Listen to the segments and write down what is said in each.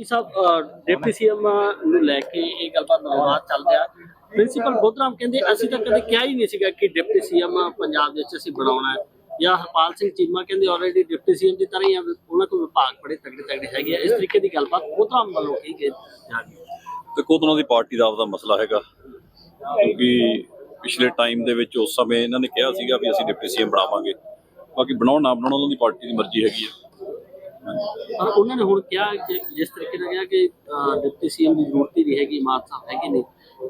ਜੀ ਸਾਹਿਬ deputy CM ਨੂੰ ਲੈ ਕੇ ਇਹ ਗੱਲਬਾਤ ਵਿਵਾਦ ਚੱਲ ਰਿਹਾ। ਪ੍ਰਿੰਸੀਪਲ ਬੋਧਰਾਮ ਕਹਿੰਦੇ, ਅਸੀਂ ਤਾਂ ਕਦੇ ਕਿਹਾ ਹੀ ਨਹੀਂ ਸੀਗਾ ਕਿ ਡਿਪਟੀ ਸੀਐਮ ਪੰਜਾਬ ਦੇ ਵਿੱਚ ਅਸੀਂ ਬਣਾਉਣਾ ਹੈ। ਜਾਂ ਹਰਪਾਲ ਸਿੰਘ ਚੀਮਾ ਕਹਿੰਦੇ ਆਲਰੇਡੀ ਡਿਪਟੀ ਸੀਐਮ ਦੀ ਤਰ੍ਹਾਂ ਹੀ ਉਹਨਾਂ ਕੋਲ ਵਿਭਾਗ ਬੜੇ ਤਗੜੇ ਤਗੜੇ ਹੈਗੇ ਆ। ਇਸ ਤਰੀਕੇ ਦੀ ਗੱਲਬਾਤ ਬੋਧਰਾਮ ਵੱਲੋਂ ਕਹੀ ਗਈ ਜਾ ਰਹੀ ਦੇਖੋ, ਉਹਨਾਂ ਦੀ ਪਾਰਟੀ ਦਾ ਆਪਦਾ ਮਸਲਾ ਹੈਗਾ। ਕਿਉਂਕਿ ਪਿਛਲੇ ਟਾਈਮ ਦੇ ਵਿੱਚ ਉਸ ਸਮੇਂ ਇਹਨਾਂ ਨੇ ਕਿਹਾ ਸੀਗਾ ਵੀ ਅਸੀਂ ਡਿਪਟੀ ਸੀਐਮ ਬਣਾਵਾਂਗੇ। ਬਾਕੀ ਬਣਾਉਣ ਨਾ ਬਣਾਉਣ ਉਹਨਾਂ ਦੀ ਪਾਰਟੀ ਦੀ ਮਰਜ਼ੀ ਹੈਗੀ ਹੈ ਪਰ ਉਹਨਾਂ ਨੇ ਹੁਣ ਕਿਹਾ ਕਿ ਜਿਸ ਤਰੀਕੇ ਨਾਲ ਕਿਹਾ ਕਿ ਅਹ, ਡਿਪਟੀ ਸੀਐਮ ਦੀ ਜ਼ਰੂਰਤ ਹੀ ਨਹੀਂ ਹੈਗੀ ਮਾਨ ਸਾਹਿਬ ਹੈਗੇ ਨੇ।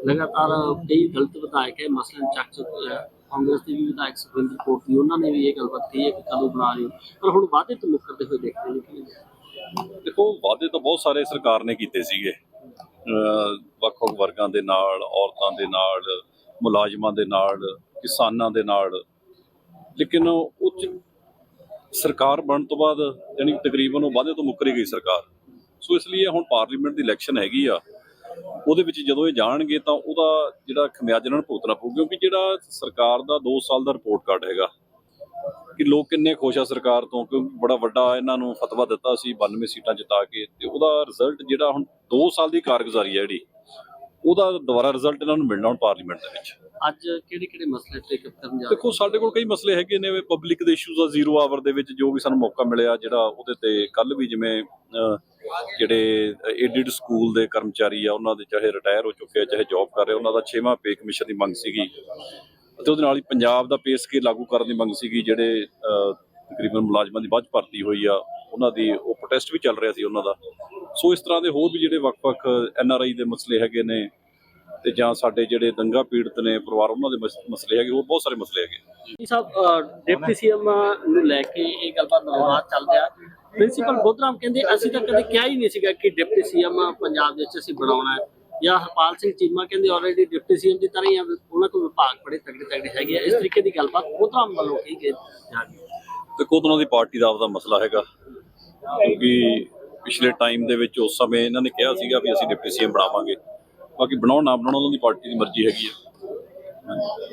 ਲਗਾਤਾਰ ਕਈ ਦਲਿਤ ਵਿਧਾਇਕ ਹੈ ਮਸਲਨ ਚੱਕ ਚੁੱਕੇ ਆ ਕਾਂਗਰਸ ਦੇ ਵੀ ਵਿਧਾਇਕ ਸੁਖਵਿੰਦਰ ਕੌਰ ਦੀ ਉਹਨਾਂ ਨੇ ਵੀ ਇਹ ਗੱਲਬਾਤ ਕਹੀ ਹੈ ਕਿ ਕਦੋਂ ਬਣਾ ਰਹੇ ਹੋ। ਪਰ ਹੁਣ ਵਾਅਦੇ ਤੋਂ ਮੁੱਕਰਦੇ ਹੋਏ ਦੇਖਦੇ ਨੇ ਕਿ ਦੇਖੋ ਵਾਅਦੇ ਤਾਂ ਬਹੁਤ ਸਾਰੇ ਸਰਕਾਰ ਨੇ ਕੀਤੇ ਸੀਗੇ। ਅਹ ਵੱਖ-ਵੱਖ ਵਰਗਾਂ ਦੇ ਨਾਲ ਔਰਤਾਂ ਦੇ ਨਾਲ ਮੁਲਾਜ਼ਮਾਂ ਦੇ ਨਾਲ ਕਿਸਾਨਾਂ ਦੇ ਨਾਲ। ਲੇਕਿਨ ਉਹ 'ਚ ਸਰਕਾਰ ਬਣਨ ਤੋਂ ਬਾਅਦ ਯਾਨੀ ਤਕਰੀਬਨ ਉਹ ਵਾਅਦੇ ਤੋਂ ਮੁੱਕਰੀ ਗਈ ਸਰਕਾਰ। ਸੋ ਇਸ ਲਈ ਹੁਣ ਪਾਰਲੀਮੈਂਟ ਦੀ ਇਲੈਕਸ਼ਨ ਹੈਗੀ ਆ। ਉਹਦੇ ਵਿੱਚ ਜਦੋਂ ਇਹ ਜਾਣਗੇ ਤਾਂ ਉਹਦਾ ਜਿਹੜਾ ਖਮਿਆਜ ਇਹਨਾਂ ਨੂੰ ਭੁਗਤਣਾ ਪਊ, ਕਿਉਂਕਿ ਜਿਹੜਾ ਸਰਕਾਰ ਦਾ 2 ਸਾਲ ਦਾ ਰਿਪੋਰਟ ਕਾਰਡ ਹੈਗਾ, ਕਿ ਲੋਕ ਕਿੰਨੇ ਖੁਸ਼ ਆ ਸਰਕਾਰ ਤੋਂ ਕਿਉਂਕਿ ਬੜਾ ਵੱਡਾ ਇਹਨਾਂ ਨੂੰ ਫਤਵਾ ਦਿੱਤਾ ਸੀ 92 ਸੀਟਾਂ ਜਿਤਾ ਕੇ, ਤੇ ਉਹਦਾ ਰਿਜ਼ਲਟ ਜਿਹੜਾ ਹੁਣ 2 ਸਾਲ ਦੀ ਕਾਰਗੁਜ਼ਾਰੀ ਹੈ ਜਿਹੜੀ ਉਹਦਾ ਦੁਬਾਰਾ ਰਿਜ਼ਲਟ ਇਹਨਾਂ ਨੂੰ ਮਿਲਣਾ ਹੁਣ ਪਾਰਲੀਮੈਂਟ ਦੇ ਵਿੱਚ। ਅੱਜ ਕਿਹੜੇ ਕਿਹੜੇ ਮਸਲੇ ਟੇਕ ਅਪ ਕਰਨ ਜਾ ਰਹੇ ਦੇਖੋ ਸਾਡੇ ਕੋਲ ਕਈ ਮਸਲੇ ਹੈਗੇ ਨੇ ਪਬਲਿਕ ਦੇ ਇਸ਼ੂਜ਼ ਆ ਜ਼ੀਰੋ ਆਵਰ ਦੇ ਵਿੱਚ ਜੋ ਵੀ ਸਾਨੂੰ ਮੌਕਾ ਮਿਲਿਆ ਜਿਹੜਾ ਉਹਦੇ ਤੇ ਕੱਲ ਵੀ ਜਿਵੇਂ ਜਿਹੜੇ ਏਡਿਡ ਸਕੂਲ ਦੇ ਕਰਮਚਾਰੀ ਆ ਉਹਨਾਂ ਦੇ ਚਾਹੇ ਰਿਟਾਇਰ ਹੋ ਚੁੱਕੇ ਆ ਚਾਹੇ ਜੌਬ ਕਰ ਰਹੇ ਉਹਨਾਂ ਦਾ 6ਵਾਂ ਪੇ ਕਮਿਸ਼ਨ ਦੀ ਮੰਗ ਸੀਗੀ। ਅਤੇ ਉਹਦੇ ਨਾਲ ਹੀ ਪੰਜਾਬ ਦਾ ਪੇ ਸਕੇਲ ਲਾਗੂ ਕਰਨ ਦੀ ਮੰਗ ਸੀਗੀ ਜਿਹੜੇ ਤਕਰੀਬਨ ਮੁਲਾਜ਼ਮਾਂ ਦੀ ਬਾਅਦ ਭਰਤੀ ਹੋਈ ਆ ਉਹਨਾਂ ਦੀ ਉਹ ਪ੍ਰੋਟੈਸਟ ਵੀ ਚੱਲ ਰਿਹਾ ਸੀ ਉਹਨਾਂ ਦਾ। ਸੋ ਇਸ ਤਰ੍ਹਾਂ ਦੇ ਹੋਰ ਵੀ ਜਿਹੜੇ ਵੱਖ-ਵੱਖ ਐਨ ਆਰ ਆਈ ਦੇ ਮਸਲੇ ਹੈਗੇ ਨੇ ਤੇ ਜਾਂ ਸਾਡੇ ਜਿਹੜੇ ਦੰਗਾ ਪੀੜਤ ਨੇ ਪਰਿਵਾਰ ਉਹਨਾਂ ਦੇ ਮਸ- ਮਸਲੇ ਹੈਗੇ ਹੋਰ ਬਹੁਤ ਸਾਰੇ ਮਸਲੇ ਹੈਗੇ। ਜੀ ਸਾਹਿਬ ਡਿਪਟੀ ਸੀਐਮ ਨੂੰ ਲੈ ਕੇ ਇਹ ਗੱਲਬਾਤ ਵਿਵਾਦ ਚੱਲ ਰਿਹਾ। ਪ੍ਰਿੰਸੀਪਲ ਬੋਧਰਾਮ ਕਹਿੰਦੇ ਅਸੀਂ ਤਾਂ ਕਦੇ ਕਿਹਾ ਹੀ ਨਹੀਂ ਸੀਗਾ ਕਿ ਡਿਪਟੀ ਸੀਐਮ ਪੰਜਾਬ ਦੇ ਵਿੱਚ ਅਸੀਂ ਬਣਾਉਣਾ ਹੈ। ਜਾਂ ਹਰਪਾਲ ਸਿੰਘ ਚੀਮਾ ਕਹਿੰਦੇ ਆਲਰੇਡੀ ਡਿਪਟੀ ਸੀਐਮ ਦੀ ਤਰ੍ਹਾਂ ਹੀ ਉਹਨਾਂ ਕੋਲ ਵਿਭਾਗ ਬੜੇ ਤਗੜੇ ਤਗੜੇ ਹੈਗੇ ਆ। ਇਸ ਤਰੀਕੇ ਦੀ ਗੱਲਬਾਤ ਬੋਧਰਾਮ ਵੱਲੋਂ ਕਹੀ ਗਈ ਦੇਖੋ ਉਹਨਾਂ ਦੀ ਪਾਰਟੀ ਦਾ ਆਪਦਾ ਮਸਲਾ ਹੈਗਾ ਕਿਉਂਕਿ ਪਿਛਲੇ ਟਾਈਮ ਦੇ ਵਿੱਚ ਉਸ ਸਮੇਂ ਇਹਨਾਂ ਨੇ ਕਿਹਾ ਸੀਗਾ ਵੀ ਅਸੀਂ ਡਿਪਟੀ ਸੀਐਮ ਬਣਾਵਾਂਗੇ। ਬਾਕੀ ਬਣਾਉਣ ਨਾ ਬਣਾਉਣ ਉਹਨਾਂ ਦੀ ਪਾਰਟੀ ਦੀ ਮਰਜ਼ੀ ਹੈਗੀ ਹੈ।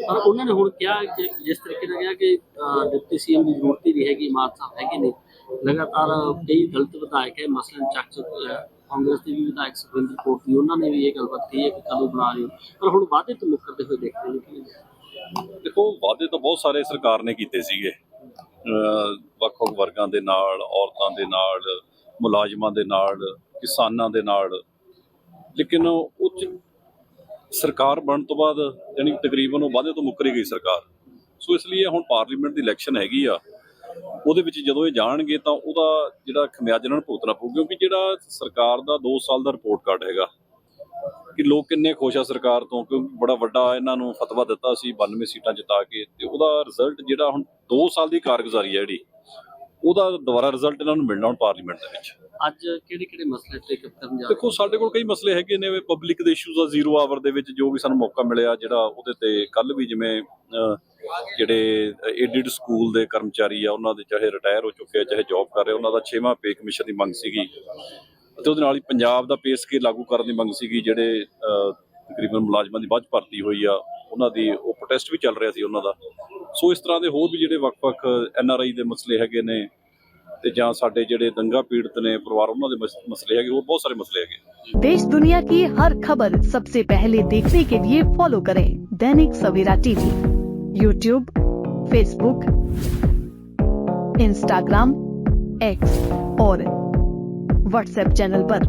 ਪਰ ਉਹਨਾਂ ਨੇ ਹੁਣ ਕਿਹਾ ਕਿ ਜਿਸ ਤਰੀਕੇ ਨਾਲ ਕਿਹਾ ਕਿ ਡਿਪਟੀ ਸੀਐਮ ਦੀ ਜ਼ਰੂਰਤ ਹੀ ਨਹੀਂ ਹੈਗੀ ਮਾਨ ਸਾਹਿਬ ਹੈਗੇ ਨੇ। ਲਗਾਤਾਰ ਕਈ ਦਲਿਤ ਵਿਧਾਇਕ ਹੈ ਮਸਲਨ ਚੱਕ ਆ ਕਾਂਗਰਸ ਦੇ ਵੀ ਵਿਧਾਇਕ ਸੁਖਵਿੰਦਰ ਕੌਰ ਦੀ ਉਹਨਾਂ ਨੇ ਵੀ ਇਹ ਗੱਲਬਾਤ ਕਹੀ ਹੈ ਕਿ ਕਦੋਂ ਬਣਾ ਰਹੇ ਪਰ ਹੁਣ ਵਾਅਦੇ ਤੋਂ ਮੁੱਕਰਦੇ ਹੋਏ ਦੇਖਦੇ ਨੇ ਕਿ ਦੇਖੋ ਵਾਅਦੇ ਤਾਂ ਬਹੁਤ ਸਾਰੇ ਸਰਕਾਰ ਨੇ ਕੀਤੇ ਸੀਗੇ। ਵੱਖ-ਵੱਖ ਵਰਗਾਂ ਦੇ ਨਾਲ ਔਰਤਾਂ ਦੇ ਨਾਲ ਮੁਲਾਜ਼ਮਾਂ ਦੇ ਨਾਲ, ਕਿਸਾਨਾਂ ਦੇ ਨਾਲ। ਲੇਕਿਨ ਉਹ ਸਰਕਾਰ ਬਣਨ ਤੋਂ ਬਾਅਦ ਯਾਨੀ ਤਕਰੀਬਨ ਉਹ ਵਾਅਦੇ ਤੋਂ ਮੁੱਕਰੀ ਗਈ ਸਰਕਾਰ। ਸੋ ਇਸ ਲਈ ਹੁਣ ਪਾਰਲੀਮੈਂਟ ਦੀ ਇਲੈਕਸ਼ਨ ਹੈਗੀ ਆ। ਉਹਦੇ ਵਿੱਚ ਜਦੋਂ ਇਹ ਜਾਣਗੇ ਤਾਂ ਉਹਦਾ ਜਿਹੜਾ ਖਮਿਆਜ ਇਹਨਾਂ ਨੂੰ ਭੁਗਤਣਾ ਪਊ, ਕਿਉਂਕਿ ਜਿਹੜਾ ਸਰਕਾਰ ਦਾ 2 ਸਾਲ ਦਾ ਰਿਪੋਰਟ ਕਾਰਡ ਹੈਗਾ, ਕਿ ਲੋਕ ਕਿੰਨੇ ਖੁਸ਼ ਆ ਸਰਕਾਰ ਤੋਂ, ਕਿਉਂਕਿ ਬੜਾ ਵੱਡਾ ਇਹਨਾਂ ਨੂੰ ਫਤਵਾ ਦਿੱਤਾ ਸੀ 92 ਸੀਟਾਂ ਜਿਤਾ ਕੇ, ਤੇ ਉਹਦਾ ਰਿਜ਼ਲਟ ਜਿਹੜਾ ਹੁਣ 2 ਸਾਲ ਦੀ ਕਾਰਗੁਜ਼ਾਰੀ ਹੈ ਜਿਹੜੀ ਉਹਦਾ ਦੁਬਾਰਾ ਰਿਜ਼ਲਟ ਇਹਨਾਂ ਨੂੰ ਮਿਲਣਾ ਹੁਣ ਪਾਰਲੀਮੈਂਟ ਦੇ ਵਿੱਚ। ਅੱਜ ਕਿਹੜੇ ਕਿਹੜੇ ਮਸਲੇ ਟੇਕ ਅਪ ਕਰਨ ਜਾ ਰਹੇ ਦੇਖੋ ਸਾਡੇ ਕੋਲ ਕਈ ਮਸਲੇ ਹੈਗੇ ਨੇ ਪਬਲਿਕ ਦੇ ਇਸ਼ੂਜ਼ ਆ ਜ਼ੀਰੋ ਆਵਰ ਦੇ ਵਿੱਚ ਜੋ ਵੀ ਸਾਨੂੰ ਮੌਕਾ ਮਿਲਿਆ ਜਿਹੜਾ ਉਹਦੇ ਤੇ ਕੱਲ ਵੀ ਜਿਵੇਂ ਜਿਹੜੇ ਏਡਿਡ ਸਕੂਲ ਦੇ ਕਰਮਚਾਰੀ ਆ ਉਹਨਾਂ ਦੇ ਚਾਹੇ ਰਿਟਾਇਰ ਹੋ ਚੁੱਕੇ ਆ ਚਾਹੇ ਜੌਬ ਕਰ ਰਹੇ ਉਹਨਾਂ ਦਾ 6ਵਾਂ ਪੇ ਕਮਿਸ਼ਨ ਦੀ ਮੰਗ ਸੀਗੀ। ਅਤੇ ਉਹਦੇ ਨਾਲ ਹੀ ਪੰਜਾਬ ਦਾ ਪੇ ਸਕੇਲ ਲਾਗੂ ਕਰਨ ਦੀ ਮੰਗ ਸੀਗੀ ਜਿਹੜੇ ਤਕਰੀਬਨ ਮੁਲਾਜ਼ਮਾਂ ਦੀ ਬਾਅਦ 'ਚ ਭਰਤੀ ਹੋਈ ਆ ਉਹਨਾਂ ਦੀ ਉਹ ਪ੍ਰੋਟੈਸਟ ਵੀ ਚੱਲ ਰਿਹਾ ਸੀ ਉਹਨਾਂ ਦਾ। ਸੋ ਇਸ ਤਰ੍ਹਾਂ ਦੇ ਹੋਰ ਵੀ ਜਿਹੜੇ ਵੱਖ-ਵੱਖ ਐਨ ਆਰ ਆਈ ਦੇ ਮਸਲੇ ਹੈਗੇ ਨੇ ਤੇ ਜਾਂ ਸਾਡੇ ਜਿਹੜੇ ਦੰਗਾ ਪੀੜਤ ਨੇ ਪਰਿਵਾਰ ਉਹਨਾਂ ਦੇ ਮਸ- ਮਸਲੇ ਹੈਗੇ ਹੋਰ ਬਹੁਤ ਸਾਰੇ ਮਸਲੇ ਹੈਗੇ देश दुनिया की हर खबर सबसे पहले देखने के लिए फॉलो करें Dainik Savera TV YouTube Facebook Instagram X और व्हाट्सएप चैनल पर।